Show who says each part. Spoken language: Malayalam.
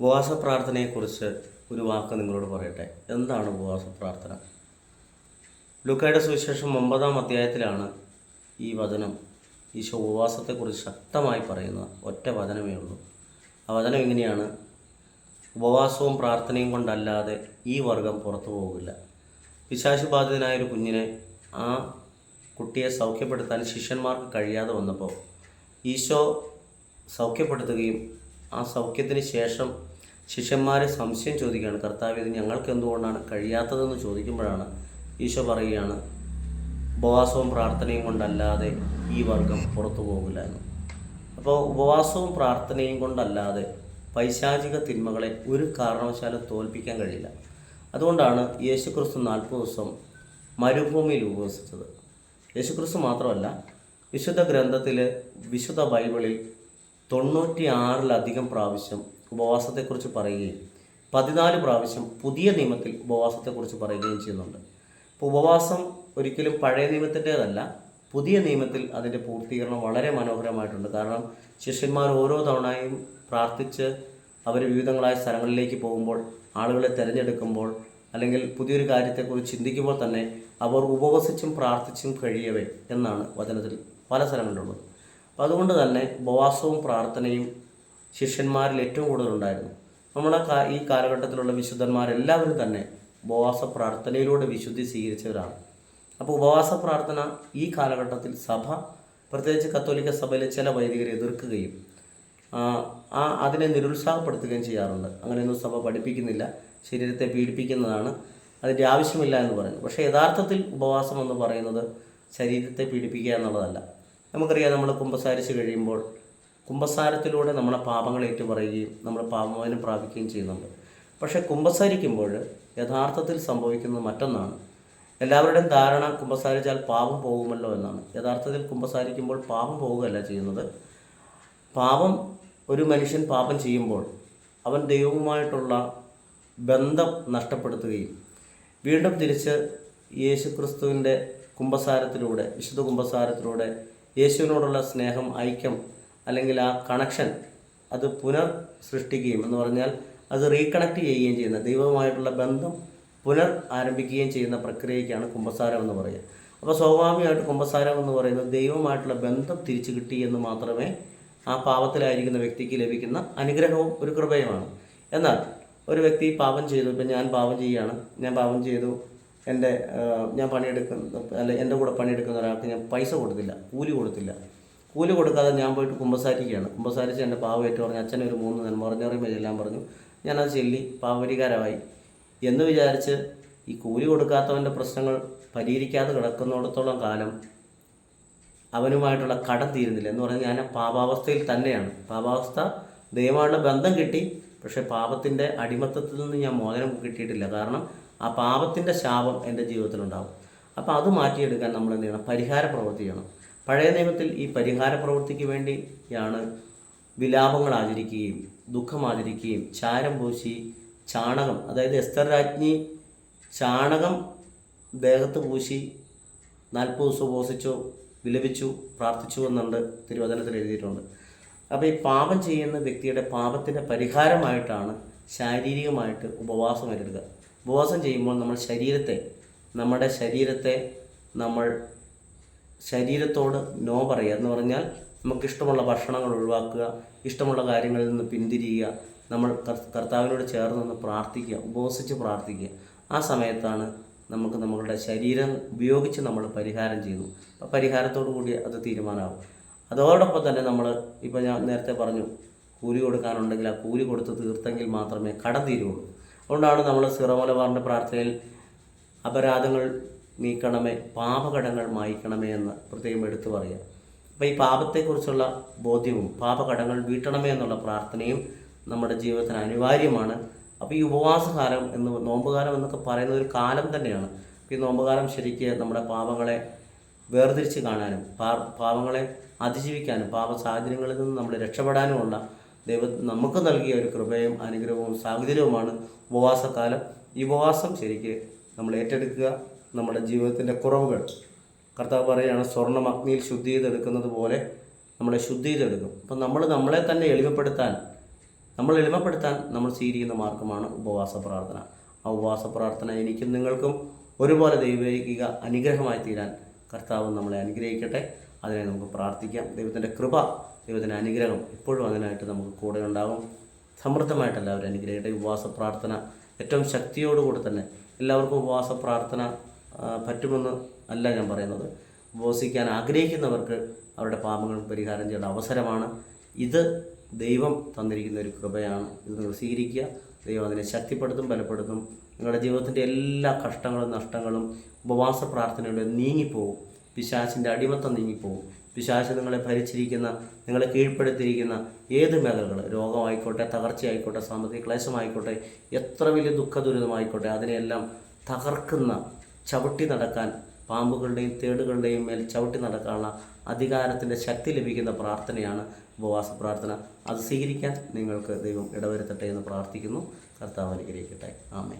Speaker 1: ഉപവാസ പ്രാർത്ഥനയെക്കുറിച്ച് ഒരു വാക്ക് നിങ്ങളോട് പറയട്ടെ? എന്താണ് ഉപവാസ പ്രാർത്ഥന ലുക്കയുടെ സുവിശേഷം ഒമ്പതാം അധ്യായത്തിലാണ് ഈ വചനം ഈശോ ഉപവാസത്തെക്കുറിച്ച് ശക്തമായി പറയുന്ന ഒറ്റ വചനമേ ഉള്ളൂ. ആ വചനം ഇങ്ങനെയാണ്. ഉപവാസവും പ്രാർത്ഥനയും കൊണ്ടല്ലാതെ ഈ വർഗം പുറത്തു പോകില്ല. പിശാശു കുഞ്ഞിനെ ആ കുട്ടിയെ സൗഖ്യപ്പെടുത്താൻ ശിഷ്യന്മാർക്ക് കഴിയാതെ വന്നപ്പോൾ ഈശോ സൗഖ്യപ്പെടുത്തുകയും ആ സൗഖ്യത്തിന് ശേഷം ശിഷ്യന്മാരെ സംശയം ചോദിക്കുകയാണ്. കർത്താവ് ഇത് ഞങ്ങൾക്ക് എന്തുകൊണ്ടാണ് കഴിയാത്തതെന്ന് ചോദിക്കുമ്പോഴാണ് ഈശോ പറയുകയാണ് ഉപവാസവും പ്രാർത്ഥനയും കൊണ്ടല്ലാതെ ഈ വർഗം പുറത്തു പോകില്ല എന്ന്. അപ്പോൾ ഉപവാസവും പ്രാർത്ഥനയും കൊണ്ടല്ലാതെ പൈശാചിക തിന്മകളെ ഒരു കാരണവശാലും തോൽപ്പിക്കാൻ കഴിയില്ല. അതുകൊണ്ടാണ് യേശുക്രിസ്തു നാൽപ്പത് ദിവസം മരുഭൂമിയിൽ ഉപവസിച്ചത്. യേശുക്രിസ്തു മാത്രമല്ല വിശുദ്ധ ഗ്രന്ഥത്തിൽ വിശുദ്ധ ബൈബിളിൽ തൊണ്ണൂറ്റി ആറിലധികം പ്രാവശ്യം ഉപവാസത്തെക്കുറിച്ച് പറയുകയും പതിനാല് പ്രാവശ്യം പുതിയ നിയമത്തിൽ ഉപവാസത്തെക്കുറിച്ച് പറയുകയും ചെയ്യുന്നുണ്ട്. അപ്പോൾ ഉപവാസം ഒരിക്കലും പഴയ നിയമത്തിന്റേതല്ല പുതിയ നിയമത്തിൽ അതിന്റെ പൂർത്തീകരണം വളരെ മനോഹരമായിട്ടുണ്ട്. കാരണം ശിഷ്യന്മാർ ഓരോ തവണയും പ്രാർത്ഥിച്ച് അവർ വിവിധങ്ങളായ സ്ഥലങ്ങളിലേക്ക് പോകുമ്പോൾ ആളുകളെ തിരഞ്ഞെടുക്കുമ്പോൾ അല്ലെങ്കിൽ പുതിയൊരു കാര്യത്തെക്കുറിച്ച് ചിന്തിക്കുമ്പോൾ തന്നെ അവർ ഉപവസിച്ചും പ്രാർത്ഥിച്ചും കഴിയവേ എന്നാണ് വചനത്തിൽ പല സ്ഥലങ്ങളിലുള്ളത്. അപ്പോൾ അതുകൊണ്ട് തന്നെ ഉപവാസവും പ്രാർത്ഥനയും ശിഷ്യന്മാരിൽ ഏറ്റവും കൂടുതൽ ഉണ്ടായിരുന്നു നമ്മുടെ ഈ കാലഘട്ടത്തിലുള്ള വിശുദ്ധന്മാരെല്ലാവരും തന്നെ ഉപവാസ പ്രാർത്ഥനയിലൂടെ വിശുദ്ധി സ്വീകരിച്ചവരാണ്. അപ്പോൾ ഉപവാസ പ്രാർത്ഥന ഈ കാലഘട്ടത്തിൽ സഭ പ്രത്യേകിച്ച് കത്തോലിക്ക സഭയിലെ ചില വൈദികരെ എതിർക്കുകയും ആ, അതിനെ നിരുത്സാഹപ്പെടുത്തുകയും ചെയ്യാറുണ്ട്. അങ്ങനെയൊന്നും സഭ പഠിപ്പിക്കുന്നില്ല ശരീരത്തെ പീഡിപ്പിക്കുന്നതാണ് അതിന്റെ ആവശ്യമില്ല എന്ന് പറയുന്നു. പക്ഷേ യഥാർത്ഥത്തിൽ ഉപവാസം എന്ന് പറയുന്നത് ശരീരത്തെ പീഡിപ്പിക്കുക എന്നുള്ളതല്ല. നമുക്കറിയാം നമ്മൾ കുമ്പസാരിച്ച് കഴിയുമ്പോൾ കുമ്പസാരത്തിലൂടെ നമ്മളെ പാപങ്ങൾ ഏറ്റുപറയുകയും നമ്മൾ പാപമോചനം പ്രാപിക്കുകയും ചെയ്യുന്നുണ്ട്. പക്ഷേ കുമ്പസാരിക്കുമ്പോൾ യഥാർത്ഥത്തിൽ സംഭവിക്കുന്നത് മറ്റൊന്നാണ്. എല്ലാവരുടെയും ധാരണ കുമ്പസാരിച്ചാൽ പാപം പോകുമല്ലോ എന്നാണ്. യഥാർത്ഥത്തിൽ കുമ്പസാരിക്കുമ്പോൾ പാപം പോവുകയല്ല ചെയ്യുന്നത്. പാപം ഒരു മനുഷ്യൻ പാപം ചെയ്യുമ്പോൾ അവൻ ദൈവവുമായിട്ടുള്ള ബന്ധം നഷ്ടപ്പെടുത്തുകയും വീണ്ടും തിരിച്ച് യേശുക്രിസ്തുവിന്റെ കുമ്പസാരത്തിലൂടെ വിശുദ്ധ കുംഭസാരത്തിലൂടെ യേശുവിനോടുള്ള സ്നേഹം ഐക്യം അല്ലെങ്കിൽ ആ കണക്ഷൻ അത് പുനർ സൃഷ്ടിക്കുകയും എന്ന് പറഞ്ഞാൽ അത് റീകണക്ട് ചെയ്യുകയും ചെയ്യുന്ന ദൈവവുമായിട്ടുള്ള ബന്ധം പുനർ ആരംഭിക്കുകയും ചെയ്യുന്ന പ്രക്രിയയ്ക്കാണ് കുംഭസാരം എന്ന് പറയുക. അപ്പോൾ സ്വാഭാവികമായിട്ട് കുംഭസാരം എന്ന് പറയുന്നത് ദൈവമായിട്ടുള്ള ബന്ധം തിരിച്ചു കിട്ടി എന്ന് മാത്രമേ ആ പാപത്തിലായിരിക്കുന്ന വ്യക്തിക്ക് ലഭിക്കുന്ന അനുഗ്രഹവും ഒരു കൃപയുമാണ്. എന്നാൽ ഒരു വ്യക്തി പാപം ചെയ്തു ഇപ്പം ഞാൻ പാപം ചെയ്യുകയാണ് ഞാൻ പാപം ചെയ്തു എന്റെ ഞാൻ പണിയെടുക്കുന്ന അല്ല എന്റെ കൂടെ പണിയെടുക്കുന്ന ഒരാൾക്ക് ഞാൻ പൈസ കൊടുത്തില്ല കൂലി കൊടുത്തില്ല. കൂലി കൊടുക്കാതെ ഞാൻ പോയിട്ട് കുമ്പസാരിക്കുകയാണ്. കുമ്പസാരിച്ച് എന്റെ പാവ ഏറ്റു പറഞ്ഞു അച്ഛനെ ഒരു മൂന്ന് നന്മ പറഞ്ഞറിയുമ്പോൾ ചെല്ലാൻ പറഞ്ഞു. ഞാനത് ചെല്ലി പാവപരികാരമായി എന്ന് വിചാരിച്ച് ഈ കൂലി കൊടുക്കാത്തവന്റെ പ്രശ്നങ്ങൾ പരിഹരിക്കാതെ കിടക്കുന്നിടത്തോളം കാലം അവനുമായിട്ടുള്ള കടം തീരുന്നില്ല. എന്ന് പറഞ്ഞാൽ ഞാൻ പാപാവസ്ഥയിൽ തന്നെയാണ്. പാപാവസ്ഥ ദൈവമായുള്ള ബന്ധം കിട്ടി പക്ഷേ പാപത്തിന്റെ അടിമത്തത്തിൽ നിന്ന് ഞാൻ മോചനം കിട്ടിയിട്ടില്ല. കാരണം ആ പാപത്തിന്റെ ശാപം എന്റെ ജീവിതത്തിലുണ്ടാവും. അപ്പോൾ അത് മാറ്റിയെടുക്കാൻ നമ്മൾ എന്ത് ചെയ്യണം? പരിഹാര പ്രവൃത്തി ചെയ്യണം. പഴയ നിയമത്തിൽ ഈ പരിഹാര പ്രവൃത്തിക്ക് വേണ്ടിയാണ് വിലാപങ്ങൾ ആചരിക്കുകയും ദുഃഖം ആചരിക്കുകയും ചാരം പൂശി ചാണകം അതായത് എസ്തർ രാജ്ഞി ചാണകം ദേഹത്ത് പൂശി നാൽപ്പത് ദിവസം ഉപവസിച്ചു വിലപിച്ചു പ്രാർത്ഥിച്ചു എന്നുണ്ട് തിരുവചനത്തിൽ എഴുതിയിട്ടുണ്ട്. അപ്പോൾ ഈ പാപം ചെയ്യുന്ന വ്യക്തിയുടെ പാപത്തിന്റെ പരിഹാരമായിട്ടാണ് ശാരീരികമായിട്ട് ഉപവാസം എടുക്കുക ഉപവാസം ചെയ്യുമ്പോൾ നമ്മൾ ശരീരത്തെ നമ്മുടെ ശരീരത്തെ നമ്മൾ ശരീരത്തോട് നോ പറയുക എന്ന് പറഞ്ഞാൽ നമുക്ക് ഇഷ്ടമുള്ള ഭക്ഷണങ്ങൾ ഒഴിവാക്കുക ഇഷ്ടമുള്ള കാര്യങ്ങളിൽ നിന്ന് പിന്തിരിയുക നമ്മൾ കർ- കർത്താവിനോട് ചേർന്ന് നിന്ന് പ്രാർത്ഥിക്കുക ഉപവസിച്ച് പ്രാർത്ഥിക്കുക. ആ സമയത്താണ് നമുക്ക് നമ്മളുടെ ശരീരം ഉപയോഗിച്ച് നമ്മൾ പരിഹാരം ചെയ്യുന്നു. അപ്പോൾ പരിഹാരത്തോടു കൂടി അത് തീരുമാനമാകും. അതോടൊപ്പം തന്നെ നമ്മൾ ഇപ്പോൾ ഞാൻ നേരത്തെ പറഞ്ഞു കൂലി കൊടുക്കാനുണ്ടെങ്കിൽ ആ കൂലി കൊടുത്ത് തീർത്തെങ്കിൽ മാത്രമേ കടം തീരുള്ളൂ. അതുകൊണ്ടാണ് നമ്മൾ സിറമലബാറിന്റെ പ്രാർത്ഥനയിൽ അപരാധങ്ങൾ നീക്കണമേ പാപകടങ്ങൾ മായ്ക്കണമേ എന്ന് പ്രത്യേകം എടുത്തു പറയുക. അപ്പോൾ ഈ പാപത്തെക്കുറിച്ചുള്ള ബോധ്യവും പാപകടങ്ങൾ വീട്ടണമേ എന്നുള്ള പ്രാർത്ഥനയും നമ്മുടെ ജീവിതത്തിന് അനിവാര്യമാണ്. അപ്പോൾ ഈ ഉപവാസകാലം എന്ന് നോമ്പുകാലം എന്നൊക്കെ പറയുന്ന ഒരു കാലം തന്നെയാണ്. ഈ നോമ്പുകാലം ശരിക്ക് നമ്മുടെ പാപങ്ങളെ വേർതിരിച്ച് കാണാനും പാപങ്ങളെ അതിജീവിക്കാനും പാപ സാഹചര്യങ്ങളിൽ നിന്ന് നമ്മൾ രക്ഷപ്പെടാനുമുള്ള ദൈവം നമുക്ക് നൽകിയ ഒരു കൃപയും അനുഗ്രഹവും സാഹചര്യവുമാണ് ഉപവാസക്കാലം ഈ ഉപവാസം ശരിക്ക് നമ്മൾ ഏറ്റെടുക്കുക നമ്മുടെ ജീവിതത്തിന്റെ കുറവുകൾ. കർത്താവ് പറയുകയാണ് സ്വർണം അഗ്നിയിൽ ശുദ്ധി ചെയ്തെടുക്കുന്നത് പോലെ നമ്മളെ ശുദ്ധി ചെയ്തെടുക്കും അപ്പം നമ്മൾ നമ്മളെ തന്നെ എളിമപ്പെടുത്താൻ നമ്മൾ എളിമപ്പെടുത്താൻ നമ്മൾ സ്വീകരിക്കുന്ന മാർഗമാണ് ഉപവാസ പ്രാർത്ഥന. ആ ഉപവാസ പ്രാർത്ഥന എനിക്കും നിങ്ങൾക്കും ഒരുപോലെ ദൈവിക അനുഗ്രഹമായി തീരാൻ കർത്താവ് നമ്മളെ അനുഗ്രഹിക്കട്ടെ. അതിനെ നമുക്ക് പ്രാർത്ഥിക്കാം. ദൈവത്തിന്റെ കൃപ ദൈവത്തിന്റെ അനുഗ്രഹം ഇപ്പോഴും അതിനായിട്ട് നമുക്ക് കൂടെ ഉണ്ടാകും സമൃദ്ധമായിട്ട് എല്ലാവരും അനുഗ്രഹിക്കട്ടെ. ഉപവാസ പ്രാർത്ഥന ഏറ്റവും ശക്തിയോടുകൂടി തന്നെ എല്ലാവർക്കും ഉപവാസ പ്രാർത്ഥന പറ്റുമെന്ന് അല്ല ഞാൻ പറയുന്നത്. ഉപവസിക്കാൻ ആഗ്രഹിക്കുന്നവർക്ക് അവരുടെ പാപങ്ങൾ പരിഹാരം ചെയ്യേണ്ട അവസരമാണ്. ഇത് ദൈവം തന്നിരിക്കുന്ന ഒരു കൃപയാണ്. ഇത് നിങ്ങൾ സ്വീകരിക്കുക. ദൈവം അതിനെ ശക്തിപ്പെടുത്തും ബലപ്പെടുത്തും. നിങ്ങളുടെ ജീവിതത്തിന്റെ എല്ലാ കഷ്ടങ്ങളും നഷ്ടങ്ങളും ഉപവാസ പ്രാർത്ഥനയുടെ നീങ്ങിപ്പോവും. പിശാചിന്റെ അടിമത്തം നീങ്ങിപ്പോവും. പിശാച് നിങ്ങളെ ഭരിച്ചിരിക്കുന്ന നിങ്ങളെ കീഴ്പ്പെടുത്തിയിരിക്കുന്ന ഏത് മേഖലകൾ രോഗമായിക്കോട്ടെ തകർച്ചയായിക്കോട്ടെ സാമ്പത്തിക ക്ലേശമായിക്കോട്ടെ എത്ര വലിയ ദുഃഖ ദുരിതമായിക്കോട്ടെ അതിനെയെല്ലാം തകർക്കുന്ന ചവിട്ടി നടക്കാൻ പാമ്പുകളുടെയും തേടുകളുടെയും മേൽ ചവിട്ടി നടക്കാനുള്ള അധികാരത്തിന്റെ ശക്തി ലഭിക്കുന്ന പ്രാർത്ഥനയാണ് ഉപവാസ പ്രാർത്ഥന. അത് സ്വീകരിക്കാൻ നിങ്ങൾക്ക് ദൈവം ഇടവരുത്തട്ടെ എന്ന് പ്രാർത്ഥിക്കുന്നു. കർത്താവ് അനുഗ്രഹിക്കട്ടെ. ആമേ